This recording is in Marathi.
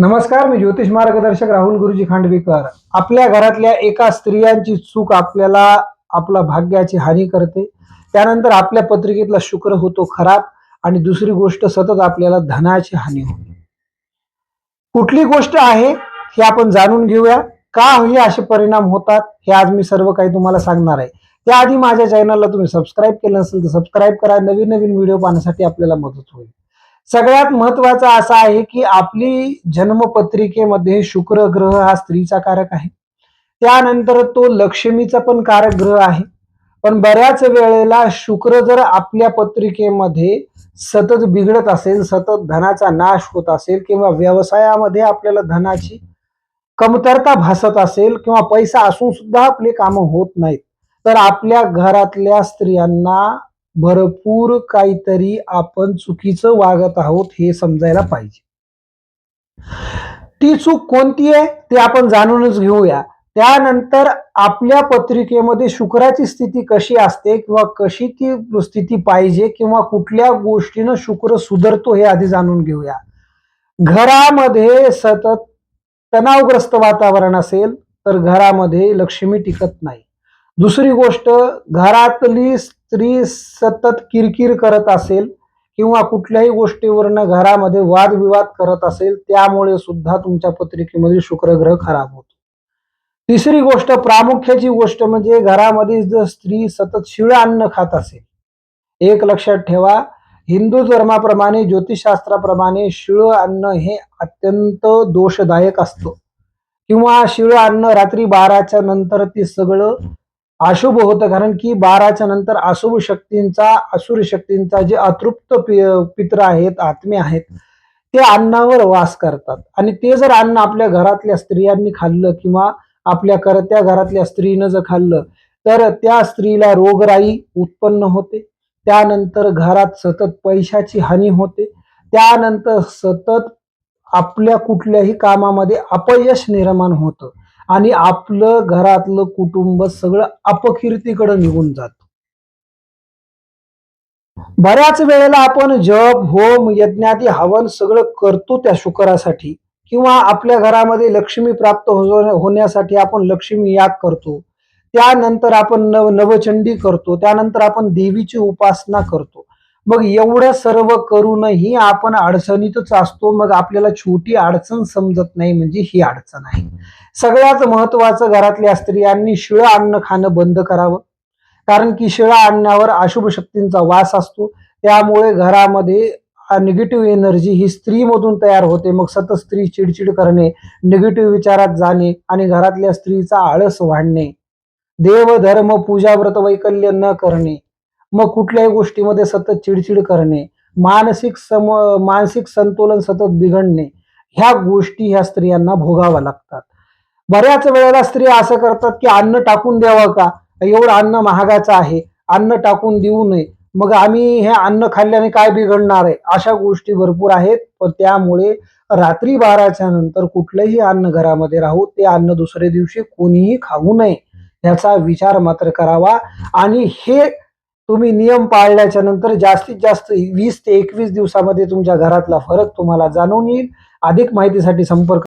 नमस्कार मी ज्योतिष मार्गदर्शक राहुल गुरुजी खांडवीकर. आपल्या घरातल्या एका स्त्रियांची चूक आपल्याला आपला भाग्याची हानी करते. त्यानंतर आपल्या पत्रिकेतला शुक्र होतो खराब आणि दुसरी गोष्ट सतत आपल्याला धनाची हानी होते. कुठली गोष्ट आहे हे आपण जाणून घेऊया. का हे असे परिणाम होतात हे आज मी सर्व काही तुम्हाला सांगणार आहे. त्याआधी माझ्या चॅनलला तुम्ही सबस्क्राईब केलं नसेल तर सबस्क्राईब करा. नवीन नवीन व्हिडिओ पाहण्यासाठी आपल्याला मदत होईल. सगळ्यात महत्त्वाचा असा आहे की आपली जन्मपत्रिकेमध्ये शुक्र ग्रह हा स्त्रीचा कारक आहे. त्यानंतर तो लक्ष्मीचा पण कारक ग्रह आहे. पण बऱ्याच वेळेला शुक्र जर आपल्या पत्रिकेमध्ये सतत बिघडत असेल सतत धनाचा नाश होत असेल किंवा व्यवसायामध्ये आपल्याला धनाची कमतरता भासत असेल किंवा पैसा असून सुद्धा आपले कामं होत नाहीत तर आपल्या घरातल्या स्त्रियांना भरपूर काहीतरी आपण चुकीचं वागत आहोत हे समजायला पाहिजे. ती चूक कोणती आहे ते आपण जाणूनच घेऊया. त्यानंतर आपल्या पत्रिकेमध्ये शुक्राची स्थिती कशी असते किंवा कशी ती स्थिती पाहिजे किंवा कुठल्या गोष्टीनं शुक्र सुधारतो हे आधी जाणून घेऊया. घरामध्ये सतत तणावग्रस्त वातावरण असेल तर घरामध्ये लक्ष्मी टिकत नाही. दुसरी गोष्ट घरातली स्त्री सतत किरकिर करत असेल किंवा कुठल्याही गोष्टीवरनं घरामध्ये वादविवाद करत असेल त्यामुळे सुद्धा तुमच्या पत्रिकेमध्ये शुक्रग्रह खराब होतो. तिसरी गोष्ट प्रामुख्याची गोष्ट म्हणजे घरामध्ये जर स्त्री सतत शिळ अन्न खात असेल एक लक्षात ठेवा हिंदू धर्माप्रमाणे ज्योतिषशास्त्राप्रमाणे शिळ अन्न हे अत्यंत दोषदायक असतं. किंवा शिळ अन्न रात्री बाराच्या नंतर ती सगळं अशुभ होतं कारण की बाराच्या नंतर अशुभ शक्तींचा असुर शक्तींचा जे अतृप्त पि- पित्र आहेत आत्मे आहेत ते अन्नावर वास करतात. आणि ते जर अन्न आपल्या घरातल्या स्त्रियांनी खाल्लं किंवा आपल्या करत्या घरातल्या स्त्रीनं जर खाल्लं तर त्या स्त्रीला रोगराई उत्पन्न होते. त्यानंतर घरात सतत पैशाची हानी होते. त्यानंतर सतत आपल्या कुठल्याही कामामध्ये अपयश निर्माण होतं. आणि आपलं घरातलं कुटुंब सगळं अपकीर्तीकडे निघून जात. बऱ्याच वेळेला आपण जप होम यज्ञादी हवन सगळं करतो त्या शुक्रासाठी किंवा आपल्या घरामध्ये लक्ष्मी प्राप्त हो-, होण्यासाठी आपण लक्ष्मी याग करतो. त्यानंतर आपण नव नवचंडी करतो. त्यानंतर आपण देवीची उपासना करतो. मग एवढं सर्व करूनही आपण अडचणीतच असतो मग आपल्याला छोटी अडचण समजत नाही म्हणजे ही अडचण आहे. सगळ्यात महत्वाचं घरातल्या स्त्रियांनी शिळं अन्न खाणं बंद करावं. कारण की शिळा अन्नावर अशुभ शक्तींचा वास असतो. त्यामुळे घरामध्ये निगेटिव्ह एनर्जी ही स्त्रीमधून तयार होते. मग सतत स्त्री चिडचिड करणे निगेटिव्ह विचारात जाणे आणि घरातल्या स्त्रीचा आळस वाढणे. देव धर्म पूजा व्रत वैकल्य न करणे. मग कुठल्याही गोष्टीमध्ये सतत चिडचिड करणे मानसिक सम मानसिक संतुलन सतत बिघडणे ह्या गोष्टी ह्या स्त्रियांना भोगाव्या लागतात. बऱ्याच वेळेला स्त्रिया असं करतात की अन्न टाकून द्यावं का? एवढं अन्न महागाचं आहे अन्न टाकून देऊ नये मग आम्ही हे अन्न खाल्ल्याने काय बिघडणार आहे? अशा गोष्टी भरपूर आहेत पण त्यामुळे रात्री बाराच्या नंतर कुठलंही अन्न घरामध्ये राहू ते अन्न दुसऱ्या दिवशी कोणीही खाऊ नये याचा विचार मात्र करावा. आणि हे तुम्ही नियम पाळल्याच्या नंतर जास्तीत जास्त वीस ते एकवीस दिवसामध्ये तुमच्या घरातला फरक तुम्हाला जाणून येईल. अधिक माहितीसाठी संपर्क